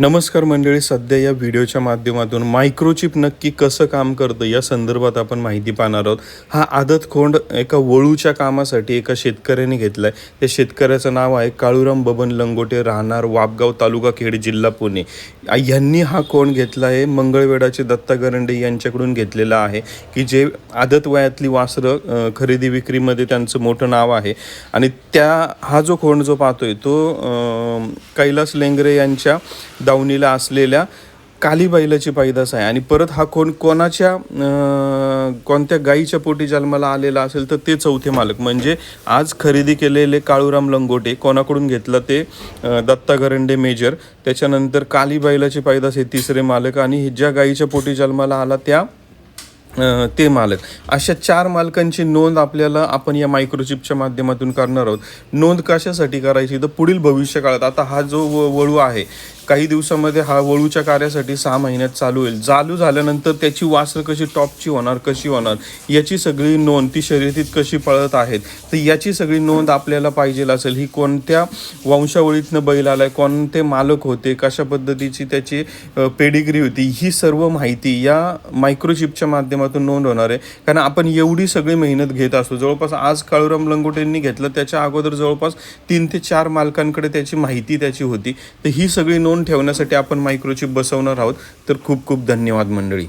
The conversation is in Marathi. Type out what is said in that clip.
नमस्कार मंडळी सध्या या व्हिडिओच्या माध्यमातून मायक्रोचिप नक्की कसं काम करतं या संदर्भात आपण माहिती पाहणार आहोत. हा आदत खोंड एका वळूच्या कामासाठी एका शेतकऱ्याने घेतला आहे त्या शेतकऱ्याचं नाव आहे काळूराम बबन लंगोटे राहणार वापगाव तालुका खेड जिल्हा पुणे. यांनी हा खोंड घेतला आहे मंगळवेढाचे दत्ता गरंडे यांच्याकडून घेतलेला आहे की जे आदत वयातली वासरं खरेदी विक्रीमध्ये त्यांचं मोठं नाव आहे. आणि त्या हा जो खोंड जो पाहतोय तो कैलास लेंगरे यांच्या दावणीला असलेल्या काली बैलाची पैदास आहे. आणि परत हा कोण कोणाच्या कोणत्या गाईच्या पोटी जन्माला आलेला असेल तर ते चौथे मालक. म्हणजे आज खरेदी केलेले काळूराम लंगोटे कोणाकडून घेतलं ते दत्ता गरंडे मेजर. त्याच्यानंतर काली बैलाची पैदास हे तिसरे मालक आणि ज्या गाईच्या पोटी जन्माला आला त्या ते मालक. अशा चार मालकांची नोंद आपल्याला आपण या मायक्रोचिपच्या माध्यमातून करणार आहोत. नोंद कशासाठी करायची? तर पुढील भविष्य काळात आता हा जो व- वळू आहे काही दिवसामध्ये हा वळूच्या कार्यासाठी सहा महिन्यात चालू होईल. चालू झाल्यानंतर त्याची वासरं कशी टॉपची होणार कशी होणार याची सगळी नोंद ती शर्यतीत कशी पळत आहेत तर याची सगळी नोंद आपल्याला पाहिजे असेल. ही कोणत्या वंशावळीतनं बैल आलाय कोणते मालक होते कशा पद्धतीची त्याची पेडिग्री होती ही सर्व माहिती या मायक्रोचिपच्या माध्यमातून नोंद होणार आहे. कारण आपण एवढी सगळी मेहनत घेत असतो. जवळपास आज काळूराम लंगोटेंनी घेतलं त्याच्या अगोदर जवळपास तीन ते चार मालकांकडे त्याची माहिती त्याची होती. तर ही सगळी नोंद ठेवण्यासाठी आपण मायक्रोचिप बसवणार आहोत. तर खूप खूप धन्यवाद मंडळी.